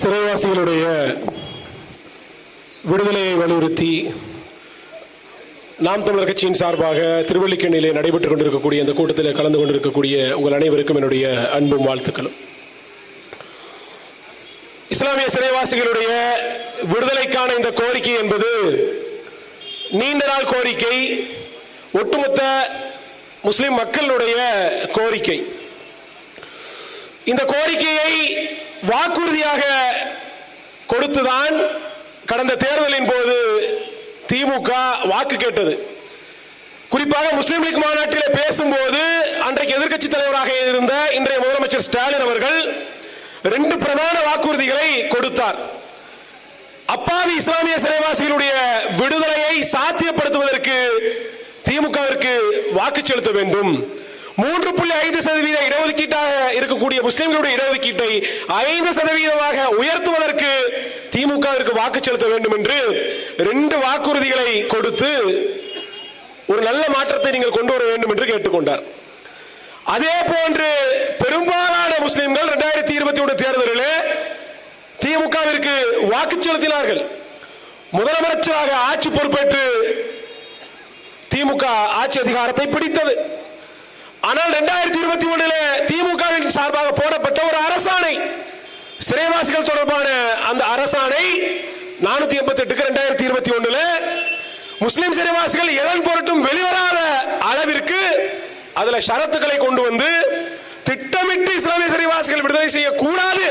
சிறைவாசிகளுடைய விடுதலையை வலியுறுத்தி நாம் தமிழர் கட்சியின் சார்பாக திருவள்ளிக்கண்ணிலே நடைபெற்றுக் கொண்டிருக்கக்கூடிய இந்த கூட்டத்தில் கலந்து கொண்டிருக்கக்கூடிய உங்கள் அனைவருக்கும் என்னுடைய அன்பும் வாழ்த்துக்களும். இஸ்லாமிய சிறைவாசிகளுடைய விடுதலைக்கான இந்த கோரிக்கை என்பது நீண்ட நாள் கோரிக்கை ஒட்டுமொத்த முஸ்லிம் மக்களுடைய கோரிக்கை. இந்த கோரிக்கையை வாக்குறுதியாக கொடுத்துதான் கடந்த தேர்தலின் போது திமுக வாக்கு கேட்டது. குறிப்பாக முஸ்லீம் லீக் மாநாட்டிலே பேசும்போது அன்றைக்கு எதிர்க்கட்சி தலைவராக இருந்த இன்றைய முதலமைச்சர் ஸ்டாலின் அவர்கள் ரெண்டு பிரதான வாக்குறுதிகளை கொடுத்தார். அப்பாவி இஸ்லாமிய சிறைவாசிகளுடைய விடுதலையை சாத்தியப்படுத்துவதற்கு திமுகவிற்கு வாக்கு செலுத்த வேண்டும். மூன்று புள்ளி ஐந்து சதவீத இடஒதுக்கீட்டாக இருக்கக்கூடிய முஸ்லிம்களுடைய இடஒதுக்கீட்டை ஐந்து சதவீதமாக உயர்த்துவதற்கு திமுகவிற்கு வாக்கு செலுத்த வேண்டும் என்று ரெண்டு வாக்குறுதிகளை கொடுத்து ஒரு நல்ல மாற்றத்தை நீங்கள் கொண்டு வர வேண்டும் என்று கேட்டுக்கொண்டார். அதே போன்று பெரும்பாலான முஸ்லிம்கள் இரண்டாயிரத்தி இருபத்தி ஒன்று தேர்தலில் திமுகவிற்கு வாக்கு செலுத்தினார்கள். முதலமைச்சராக ஆட்சி பொறுப்பேற்று திமுக ஆட்சி அதிகாரத்தை பிடித்தது. ஆனால் இரண்டாயிரத்தி இருபத்தி ஒன்றில் திமுகவின் சார்பாக போடப்பட்ட ஒரு அரசாணை. சிறைவாசிகள் தொடர்பான அந்த அரசாணை நானூத்தி எண்பத்தி எட்டுக்கு இரண்டாயிரத்தி இருபத்தி ஒன்றுல முஸ்லிம் சிறைவாசிகள் எதன் பொருட்டும் வெளிவராத அளவிற்கு அதுல ஷரத்துக்களை கொண்டு வந்து திட்டமிட்டு இஸ்லாமிய சிறைவாசிகள் விடுதலை செய்யக்கூடாது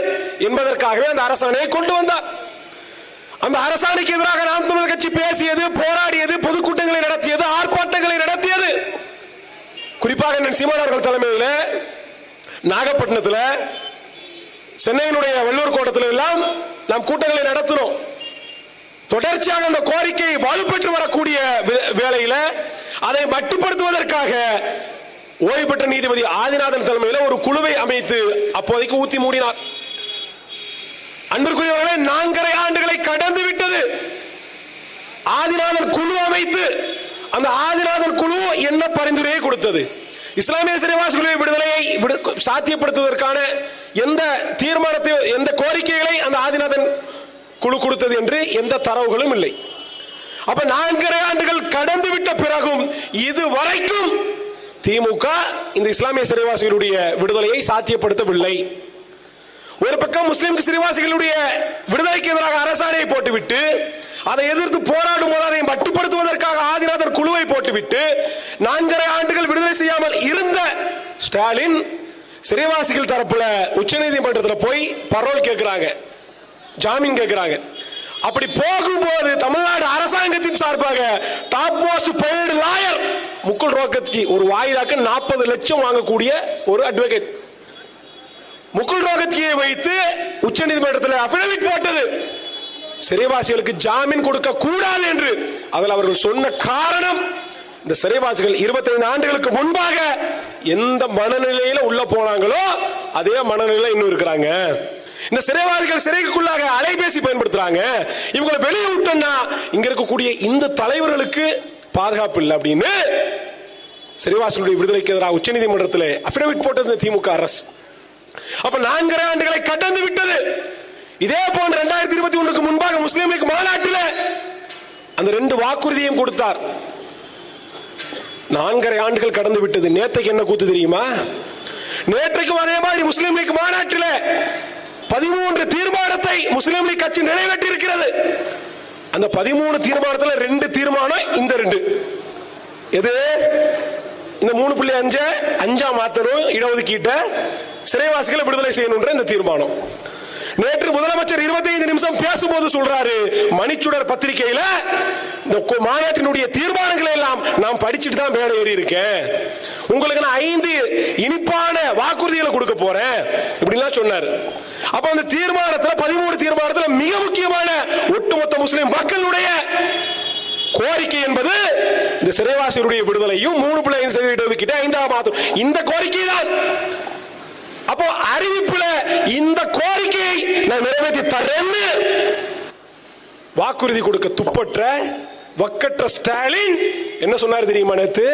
என்பதற்காகவே அந்த அரசாணையை கொண்டு வந்தார். அந்த அரசாணைக்கு எதிராக நாம் தமிழர் கட்சி பேசியது போராடியது பொதுக்கூட்டங்களை நடத்தியது குறிப்பாக அண்ணன் சீமான் அவர்கள் தலைமையில் நாகப்பட்டினத்தில் சென்னையினுடைய வள்ளூர் கோட்டத்தில் எல்லாம் நாம் கூட்டங்களை நடத்தினோம். தொடர்ச்சியாக அந்த கோரிக்கை வலுப்பெற்று வரக்கூடிய வே- வேளையில அதை மட்டுப்படுத்துவதற்காக ஓய்வு பெற்ற நீதிபதி ஆதிநாதன் தலைமையில் ஒரு குழுவை அமைத்து அப்போதைக்கு ஊத்தி மூடினார். அன்பிற்குரியவர்களே நான்கரை ஆண்டுகளை கடந்து விட்டது. ஆதிநாதன் குழு அமைத்து அந்த ஆதிநாதன் குழு என்ன பரிந்துரையை கொடுத்தது? இஸ்லாமிய சிறைவாசிகளுடைய விடுதலையை விடு- சாத்தியப்படுத்துவதற்கான எந்த தீர்மானத்தை எந்த கோரிக்கைகளை அந்த ஆதிநாதன் குழு கொடுத்தது என்று எந்த தரவுகளும் இல்லை. அப்ப நான்கரை ஆண்டுகள் கடந்து விட்ட பிறகும் இது வரைக்கும் திமுக இந்த இஸ்லாமிய சிறைவாசிகளுடைய விடுதலையை சாத்தியப்படுத்தவில்லை. ஒரு பக்கம் முஸ்லிம் சிறைவாசிகளுடைய விடுதலைக்கு எதிராக அரசாணையை போட்டுவிட்டு அதை எதிர்த்து போராடும் போது அதை மட்டுப்படுத்துவதற்காக ஆதிநாதர் குழுவை போட்டுவிட்டு நான்கரை ஆண்டுகள் விடுதலை செய்யாமல் இருந்த ஸ்டாலின் சிறைவாசிகள் தரப்புல உச்சநீதிமன்றத்தில் போய் பரோல் கேட்கிறாங்க ஜாமீன் கேட்கிறாங்க அப்படி போகும்போது தமிழ்நாடு அரசாங்கத்தின் சார்பாக top most paid lawyer Mukul Rohatgi ஒரு வாயிலாக்க நாற்பது லட்சம் வாங்கக்கூடிய ஒரு அட்வொகேட். முக்குல் ரோகத்தியை வைத்து உச்சநீதிமன்றத்தில் அபிடவிட் போட்டது. சிறைவாசிகளுக்கு ஜாமீன் கொடுக்க கூடாது என்று அதில் அவர்கள் சொன்ன காரணம் இந்த சிறைவாசிகள் 25 ஆண்டுகளுக்கு முன்பாக எந்த மனநிலையில உள்ள போனாங்களோ அதே மனநிலையில இன்னும் இருக்கிறாங்க. இந்த சிறைவாதிகள் சிறைக்குள்ளாக அலைபேசி பயன்படுத்துறாங்க. இவங்களை வெளியே விட்டோம்னா இங்க இருக்கக்கூடிய இந்த தலைவர்களுக்கு பாதுகாப்பு இல்லை அப்படின்னு சிறைவாசிகளுடைய விடுதலைக்கு எதிராக உச்சநீதிமன்றத்தில் அபிடவிட் போட்டது திமுக அரசு. அப்ப நான்கரை ஆண்டுகளை கடந்து விட்டது. இதே போன்று இரண்டாயிரத்தி இருபத்தி ஒண்ணுக்கு முன்பாக முஸ்லீம் லீக் மாநாட்டில் அந்த ரெண்டு வாக்குறுதியும் கொடுத்தார். நான்கரை ஆண்டுகள் கடந்து விட்டது. நேற்றைக்கு என்ன கூத்து தெரியுமா? நேற்றைக்கும் அதே மாதிரி முஸ்லீம் லீக் மாநாட்டில் பதிமூன்று தீர்மானத்தை முஸ்லீம் லீக் கட்சி நிறைவேற்றி இருக்கிறது அந்த பதிமூணு தீர்மானத்தில் ரெண்டு தீர்மானம் இந்த ரெண்டு. எது? இந்த மூணு புள்ளி அஞ்சு அஞ்சாம் மாத்தரும் இடஒதுக்கீட்ட சிறைவாசிகளை விடுதலை செய்யணும்ன்ற இந்த தீர்மானம். நேற்று முதலமைச்சர் 25 நிமிஷம் பேசும்போது சொல்றாரு மணிச்சுடர் பத்திரிகையில இந்த மாநாட்டினுடைய தீர்மானங்களை எல்லாம் நான் படிச்சுட்டு தான் மேடை ஏறி இருக்கேன். உங்களுக்கு நான் ஐந்து இனிப்பான வாக்குறுதிகளை கொடுக்க போறேன் இப்படிலாம் சொன்னார். அப்ப அந்த தீர்மானத்துல பதிமூணு தீர்மானத்துல மிக முக்கியமான ஒட்டுமொத்த முஸ்லிம் மக்களுடைய கோரிக்கை என்பது இந்த சிறைவாசிகளுடைய விடுதலையும் மூணு புள்ளி ஐந்து சதவீதம் கிட்ட ஐந்தாம் மாதம் இந்த கோரிக்கை தான் அப்போ அறிவிப்புல இந்த கோரிக்கையை நான் நிறைவேற்றி தரேன்னு வாக்குறுதி கொடுக்க துப்பற்ற வக்கற்ற ஸ்டாலின் என்ன சொன்னார் தெரியுமா நேத்து?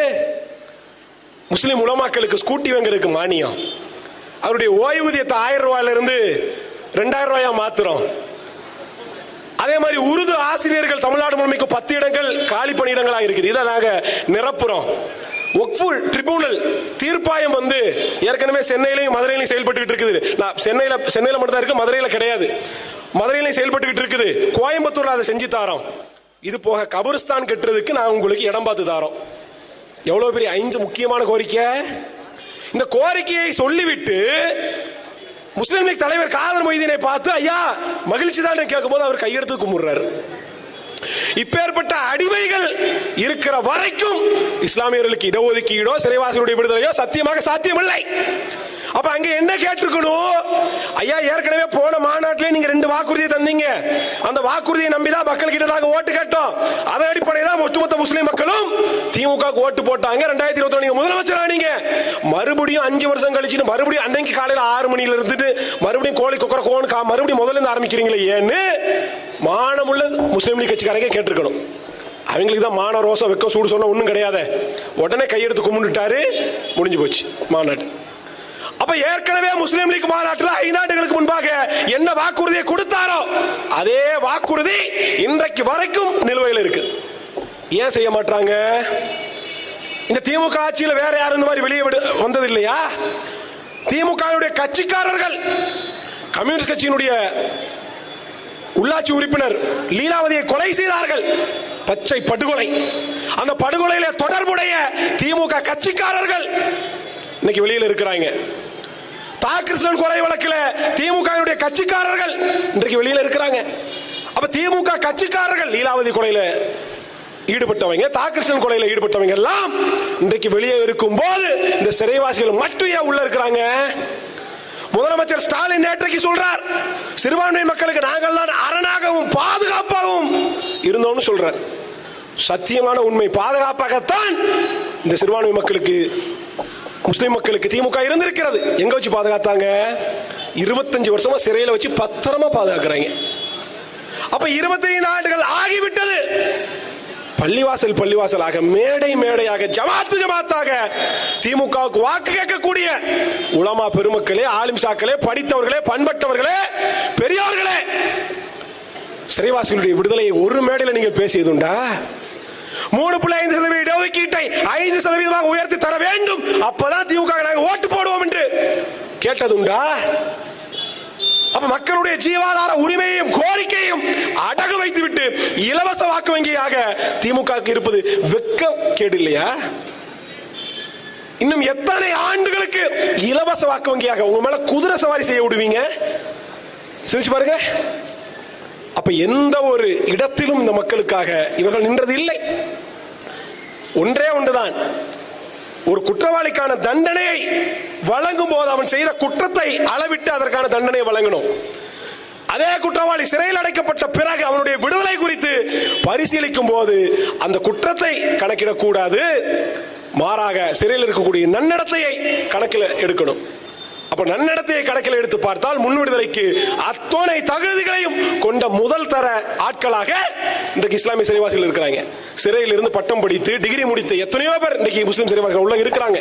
முஸ்லிம் உலமாக்களுக்கு ஸ்கூட்டி வாங்குறதுக்கு மானியம். அவருடைய ஓய்வூதியத்தை ஆயிரம் ரூபாயில இருந்து ரெண்டாயிரம் ரூபாயா மாத்துறோம். அதே மாதிரி உருது ஆசிரியர்கள் தமிழ்நாடு முழுமைக்கு பத்து இடங்கள் காலி பணியிடங்களா இருக்குது. இதை நாங்க நிரப்புறோம். ஒக்ஃபு ட்ரிபியூனல் தீர்ப்பாயம் வந்து ஏற்கனவே சென்னையிலையும் மதுரையிலையும் செயல்பட்டு இருக்குது. நான் சென்னையில சென்னையில மட்டும் தான் இருக்கு மதுரையில கிடையாது. மதுரையிலையும் செயல்பட்டு இருக்குது. கோயம்புத்தூர்ல அதை செஞ்சு தாரோம். இது போக கபரிஸ்தான் கட்டுறதுக்கு நான் உங்களுக்கு இடம் பார்த்து தாரோம். எவ்வளவு பெரிய ஐந்து முக்கியமான கோரிக்கை? இந்த கோரிக்கையை சொல்லிவிட்டு முஸ்லிம் லீக் தலைவர் காதர் மொய்தீனை பார்த்து ஐயா மகிழ்ச்சி தான் கேட்கும் போது அவர் கையெடுத்து கும்பிடுறாரு. இப்பேற்பட்ட அடிமைகள் இருக்கிற வரைக்கும் இஸ்லாமியர்களுக்கு இடஒதுக்கீடோ சிறைவாசிகளுடைய விடுதலையோ சத்தியமாக சாத்தியமில்லை. அப்ப அங்க என்ன கேட்டிருக்கணும்? ஐயா ஏற்கனவே போன மாநாட்டிலே நீங்க ரெண்டு வாக்குறுதியை தந்தீங்க. அந்த வாக்குறுதியை நம்பிதான் மக்கள் கிட்ட நாங்க ஓட்டு கேட்டோம். அதன் அடிப்படையில் தான் ஒட்டுமொத்த முஸ்லீம் மக்களும் திமுக ஓட்டு போட்டாங்க. ரெண்டாயிரத்தி இருபத்தி நீங்க முதலமைச்சர் ஆனீங்க மறுபடியும் அஞ்சு வருஷம் கழிச்சு மறுபடியும் அன்னைக்கு காலையில ஆறு மணியில இருந்துட்டு மறுபடியும் கோழி குக்கர கோன் கா- மறுபடியும் முதல்ல இருந்து ஆரம்பிக்கிறீங்களே ஏன்னு மானமுள்ள முஸ்லீம் லீக் கட்சிக்காரங்க கேட்டிருக்கணும். அவங்களுக்கு தான் மான ரோசம் வெக்க சூடு சொன்னா ஒன்றும் கிடையாது. உடனே கையெடுத்து கும்பிட்டுட்டாரு முடிஞ்சு போச்சு. மாநாடு. அப்ப ஏற்கனவே முஸ்லீம் லீக் மாநாட்டில் ஐந்தாண்டுகளுக்கு முன்பாக என்ன வாக்குறுதியை கொடுத்தாரோ அதே வாக்குறுதி இன்றைக்கு வரைக்கும் நிலுவையில் இருக்கு. ஏன் செய்ய மாட்டாங்க இந்த திமுக ஆட்சியில் வேற யாரும் இந்த மாதிரி வெளியே விடு- வந்தது இல்லையா திமுக கட்சிக்காரர்கள் கம்யூனிஸ்ட் கட்சியினுடைய உள்ளாட்சி உறுப்பினர் லீலாவதியை கொலை செய்தார்கள். பச்சை படுகொலை. அந்த படுகொலையில தொடர்புடைய திமுக கட்சிக்காரர்கள் இன்னைக்கு வெளியில் இருக்கிறாங்க. தா. கிருஷ்ணன் கொலை வழக்கில் திமுக கட்சிக்காரர்கள் இன்றைக்கு வெளியில் இருக்கிறாங்க. அப்ப திமுக கட்சிக்காரர்கள் லீலாவதி கொலையில ஈடுபட்டவங்க தா. கிருஷ்ணன் கொலையில ஈடுபட்டவங்க எல்லாம் இன்றைக்கு வெளியே இருக்கும் போது இந்த சிறைவாசிகள் மட்டும் ஏன் உள்ள இருக்கிறாங்க? முதலமைச்சர் ஸ்டாலின் நேற்றைக்கு சொல்றார் சிறுபான்மை மக்களுக்கு நாங்கள் அரணாகவும் பாதுகாப்பாகவும் இருந்தோம்னு சொல்றார். சத்தியமான உண்மை பாதுகாப்பாகத்தான் இந்த சிறுபான்மை மக்களுக்கு முஸ்லிம் மக்களுக்கு திமுக இருந்திருக்கிறது. எங்க வச்சு பாதுகாத்தாங்க? இருபத்தஞ்சு வருஷமா சிறையில வச்சு பத்திரமா பாதுகாக்கிறாங்க. அப்ப இருபத்தைந்து ஆண்டுகள் ஆகிவிட்டது. பள்ளிவாசல் பள்ளிவாசலாக மேடை மேடையாக ஜமாத்து ஜமாத்தாக திமுகவுக்கு வாக்கு கேட்கக்கூடிய உலமா பெருமக்களே ஆலிம்சாக்களே படித்தவர்களே பண்பட்டவர்களே பெரியோர்களே சிறைவாசிகளுடைய விடுதலையை ஒரு மேடையில் நீங்கள் பேசியதுண்டா? மூணு புள்ளி ஐந்து சதவீத இடஒதுக்கீட்டை ஐந்து சதவீதமாக உயர்த்தி தர வேண்டும். அப்பதான் திமுக நாங்கள் ஓட்டு போடுவோம் என்று. கேட்டதுண்டா? அப்ப மக்களுடைய ஜீவாதார உரிமையையும் கோரிக்கையும் அடகு வைத்துவிட்டு இலவச வாக்கு வங்கியாக திமுக இருப்பது வெக்க கேடு இல்லையா இன்னும் எத்தனை ஆண்டுகளுக்கு இலவச வாக்கு வங்கியாக உங்க மேல குதிரை சவாரி செய்ய விடுவீங்க? சிரிச்சு பாருங்க. அப்ப எந்த ஒரு இடத்திலும் இந்த மக்களுக்காக இவர்கள் நின்றது இல்லை. ஒன்றே ஒன்றுதான். ஒரு குற்றவாளிக்கான தண்டனையை வழங்கும் போது அவன் செய்த குற்றத்தை அளவிட்டு அதற்கான தண்டனை வழங்கணும். அதே குற்றவாளி சிறையில் அடைக்கப்பட்ட பிறகு அவனுடைய விடுதலை குறித்து பரிசீலிக்கும் போது அந்த குற்றத்தை கணக்கிடக்கூடாது. மாறாக சிறையில் இருக்கக்கூடிய நன்னடத்தையை கணக்கில் எடுக்கணும். அப்ப நன்னடத்தையை கணக்கில் எடுத்து பார்த்தால் முன் விடுதலைக்கு அத்தனை தகுதிகளையும் கொண்ட முதல் தர ஆட்களாக இன்றைக்கு இஸ்லாமிய சிறைவாசிகள் இருக்கிறாங்க. சிறையில் இருந்து பட்டம் படித்து டிகிரி முடித்த எத்தனையோ பேர் இன்றைக்கு முஸ்லீம் சிறைவாசிகள் உள்ள இருக்கிறாங்க.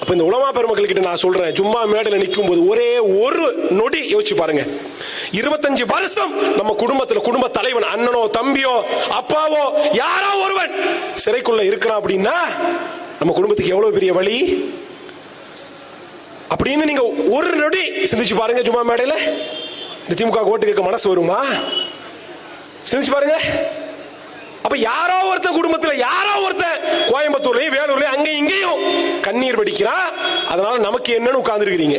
அப்ப இந்த உலமா பெருமக்கள் கிட்ட நான் சொல்றேன் சும்மா மேடையில் நிற்கும் போது ஒரே ஒரு நொடி யோசிச்சு பாருங்க. இருபத்தஞ்சு வருஷம் நம்ம குடும்பத்துல குடும்ப தலைவன் அண்ணனோ தம்பியோ அப்பாவோ யாரோ ஒருவன் சிறைக்குள்ள இருக்கிறான் அப்படின்னா நம்ம குடும்பத்துக்கு எவ்வளவு பெரிய வழி? அப்படின்னு நீங்க ஒரு நொடி சிந்திச்சு பாருங்க சும்மா மேடையில. இந்த திமுக ஓட்டு கேட்க மனசு வருமா? சிந்திச்சு பாருங்க. அப்ப யாரோ ஒருத்தன் குடும்பத்துல யாரோ ஒருத்தன் கோயம்புத்தூர்லயும் வேலூர்லயும் அங்கேயும் இங்கேயும் கண்ணீர் வடிக்கிறா. அதனால நமக்கு என்னன்னு உட்கார்ந்துருக்கிறீங்க.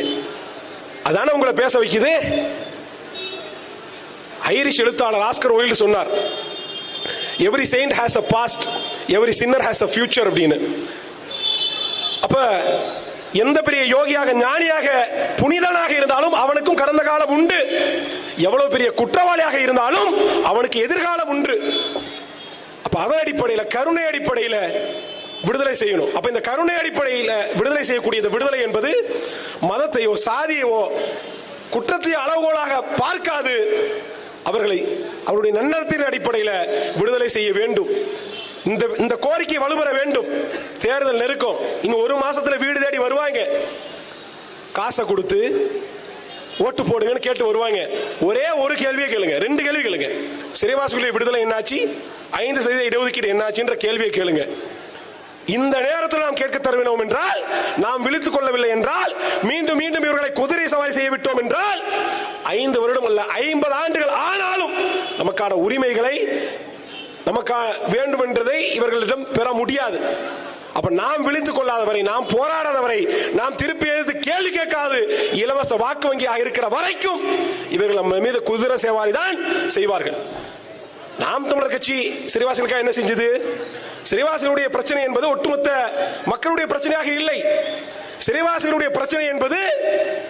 அதானே உங்களை பேச வைக்குது. ஐரிஷ் எழுத்தாளர் ஆஸ்கர் ஒயில் சொன்னார். Every saint has a past every sinner has a future அப்படின்னு. அப்ப எந்த பெரிய யோகியாக ஞானியாக புனிதனாக இருந்தாலும் அவனுக்கும் கடந்த காலம் உண்டு. எவ்வளவு பெரிய குற்றவாளியாக இருந்தாலும் அவனுக்கு எதிர்காலம் உண்டு. அப்ப அதன் அடிப்படையில கருணை அடிப்படையில விடுதலை செய்யணும். அப்ப இந்த கருணை அடிப்படையில விடுதலை செய்யக்கூடிய இந்த விடுதலை என்பது மதத்தையோ சாதியவோ குற்றத்தையோ அளவுகோலாக பார்க்காது. அவர்களை அவருடைய நன்னடத்தின் அடிப்படையில விடுதலை செய்ய வேண்டும். இந்த இந்த கோரிக்கை வலுப்பெற வேண்டும். தேர்தல் நெருக்கம். இன்னும் ஒரு மாசத்துல வீடு தேடி வருவாங்க. காசை கொடுத்து ஓட்டு போடுங்கன்னு கேட்டு வருவாங்க. ஒரே ஒரு கேள்வியை கேளுங்க. ரெண்டு கேள்வி கேளுங்க. சிறைவாசிகளுடைய விடுதலை என்னாச்சு? ஐந்து சதவீத இடஒதுக்கீடு என்னாச்சுன்ற கேள்வியை கேளுங்க. இந்த நேரத்தில் நாம் கேட்க தருவினோம் என்றால் நாம் விழித்துக் கொள்ளவில்லை என்றால் மீண்டும் மீண்டும் இவர்களை குதிரை சவாரி செய்ய விட்டோம் என்றால் ஐந்து வருடம் அல்ல ஐம்பது ஆண்டுகள் ஆனாலும் நமக்கான உரிமைகளை நமக்கு வேண்டும் என்றதை இவர்களிடம் பெற முடியாது. அப்ப நாம் விழித்துக் கொள்ளாதவரை நாம் போராடாதவரை நாம் திருப்பி எழுத்து கேள்வி கேட்காது. இலவச வாக்கு வங்கியாக இருக்கிற வரைக்கும் இவர்கள் நம்ம மீது குதிரை சேவாரி தான் செய்வார்கள். நாம் தமிழர் கட்சி சிறிவாசனுக்காக என்ன செஞ்சது? சிறிவாசனுடைய பிரச்சனை என்பது ஒட்டுமொத்த மக்களுடைய பிரச்சனையாக இல்லை. சிறைவாசிகளுடைய பிரச்சனை என்பது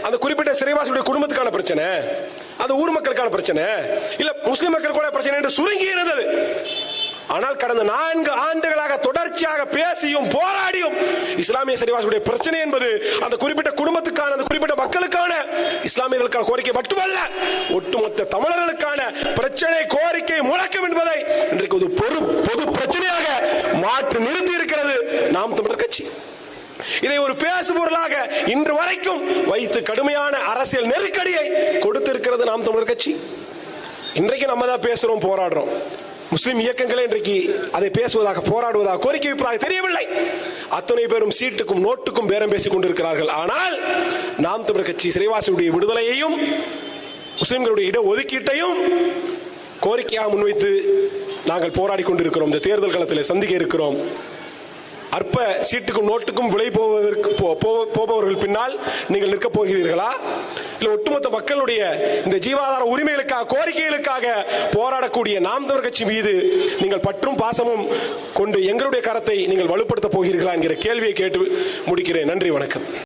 அந்த குறிப்பிட்ட சிறைவாசியுடைய குடும்பத்துக்கான பிரச்சனை அது ஊர் மக்களுக்கான பிரச்சனை இல்ல முஸ்லிம் மக்கள் கூட பிரச்சனை என்று சுருங்கி இருந்தது ஆனால் கடந்த நான்கு ஆண்டுகளாக தொடர்ச்சியாக பேசியும் போராடியும் இஸ்லாமிய சிறைவாசிகளுடைய பிரச்சனை என்பது அந்த குறிப்பிட்ட குடும்பத்துக்கான அந்த குறிப்பிட்ட மக்களுக்கான இஸ்லாமியர்களுக்கான கோரிக்கை மட்டுமல்ல ஒட்டுமொத்த தமிழர்களுக்கான பிரச்சனை கோரிக்கை முழக்கம் என்பதை இன்றைக்கு ஒரு பொது பொது பிரச்சனையாக மாற்றி நிறுத்தி இருக்கிறது நாம் தமிழர் கட்சி. இதை ஒரு பேசுபொருளாக இன்று வரைக்கும் வைத்து கடுமையான அரசியல் நெருக்கடியை கொடுத்திருக்கிறது நாம் தமிழர் கட்சி. இன்றைக்கு நம்ம தான் பேசுறோம் போராடுறோம். முஸ்லிம் இயக்கங்களே இன்றைக்கு அதை பேசுவதாக போராடுவதாக கோரிக்கை வைப்பதாக தெரியவில்லை. அத்தனை பேரும் சீட்டுக்கும் நோட்டுக்கும் பேரம் பேசிக் கொண்டிருக்கிறார்கள். ஆனால் நாம் தமிழர் கட்சி சிறைவாசியுடைய விடுதலையையும் முஸ்லிம்களுடைய இட ஒதுக்கீட்டையும் கோரிக்கையாக முன்வைத்து நாங்கள் போராடி கொண்டிருக்கிறோம். இந்த தேர்தல் களத்தில் சந்திக்க இருக்கிறோம். அற்ப சீட்டுக்கும் நோட்டுக்கும் விலை போவதற்கு போ- போ- போபவர்கள் பின்னால் நீங்கள் நிற்கப் போகிறீர்களா? இல்ல ஒட்டுமொத்த மக்களுடைய இந்த ஜீவாதார உரிமைகளுக்காக கோரிக்கைகளுக்காக போராடக்கூடிய நாம் தமிழ் கட்சி மீது நீங்கள் பற்றும் பாசமும் கொண்டு எங்களுடைய கரத்தை நீங்கள் வலுப்படுத்த போகிறீர்களா என்கிற கேள்வியை கேட்டு முடிக்கிறேன். நன்றி வணக்கம்.